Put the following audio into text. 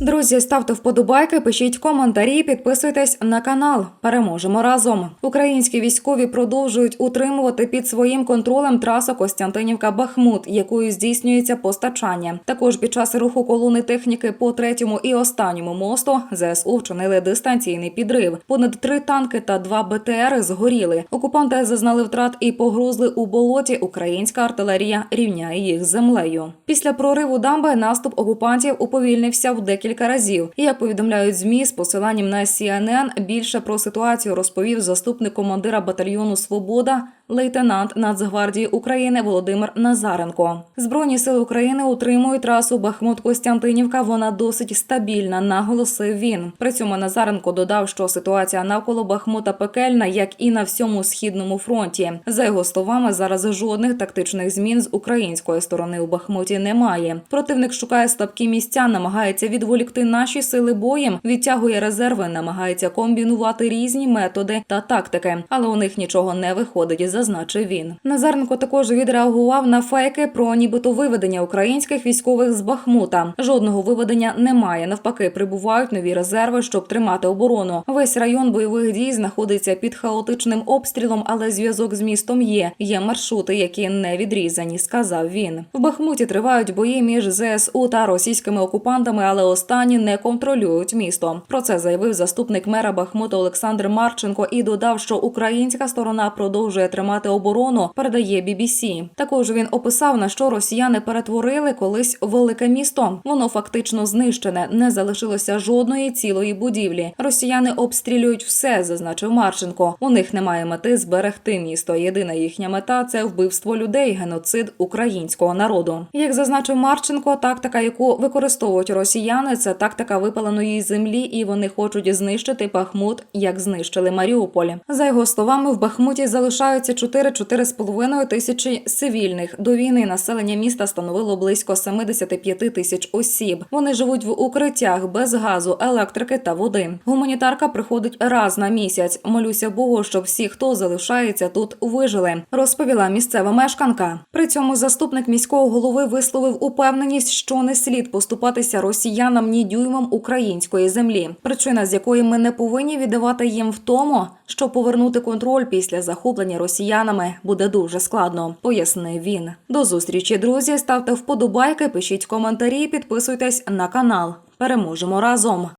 Друзі, ставте вподобайки, пишіть коментарі, підписуйтесь на канал. Переможемо разом. Українські військові продовжують утримувати під своїм контролем трасу Костянтинівка-Бахмут, якою здійснюється постачання. Також під час руху колони техніки по третьому і останньому мосту ЗСУ вчинили дистанційний підрив. Понад три танки та два БТР згоріли. Окупанти зазнали втрат і погрузли у болоті. Українська артилерія рівняє їх з землею. Після прориву дамби наступ окупантів уповільнився в декілька разів. І, Як повідомляють змі з посиланням на CNN, більше про ситуацію розповів заступник командира батальйону Свобода. Лейтенант Нацгвардії України Володимир Назаренко збройні сили України утримують трасу Бахмут-Костянтинівка. Вона досить стабільна, наголосив він. При цьому Назаренко додав, що ситуація навколо Бахмута пекельна, як і на всьому східному фронті. За його словами, зараз жодних тактичних змін з української сторони у Бахмуті немає. Противник шукає слабкі місця, намагається відволікти наші сили боєм, відтягує резерви, намагається комбінувати різні методи та тактики, але у них нічого не виходить, зазначив він. Назаренко також відреагував на фейки про нібито виведення українських військових з Бахмута. Жодного виведення немає. Навпаки, прибувають нові резерви, щоб тримати оборону. Весь район бойових дій знаходиться під хаотичним обстрілом, але зв'язок з містом є. Є маршрути, які не відрізані, сказав він. В Бахмуті тривають бої між ЗСУ та російськими окупантами, але останні не контролюють місто. Про це заявив заступник мера Бахмута Олександр Марченко і додав, що українська сторона продовжує тримати оборону. Передає BBC. Також він описав на що росіяни перетворили колись велике місто. Воно фактично знищене, не залишилося жодної цілої будівлі. Росіяни обстрілюють все, зазначив Марченко. У них немає мети зберегти місто. Єдина їхня мета це вбивство людей, геноцид українського народу. Як зазначив Марченко, тактика, яку використовують росіяни, це тактика випаленої землі, і вони хочуть знищити Бахмут, як знищили Маріуполь. За його словами, в Бахмуті залишаються 4-4,5 тисячі цивільних. До війни населення міста становило близько 75 тисяч осіб. Вони живуть в укриттях без газу, електрики та води. Гуманітарка приходить раз на місяць. Молюся Богу, щоб всі, хто залишається тут, вижили, розповіла місцева мешканка. При цьому заступник міського голови висловив упевненість, що не слід поступатися росіянам ні дюймом української землі. Причина, з якої ми не повинні віддавати їм в тому, що повернути контроль після захоплення росіянами буде дуже складно, пояснив він. До зустрічі, друзі. Ставте вподобайки, пишіть коментарі, підписуйтесь на канал. Переможемо разом.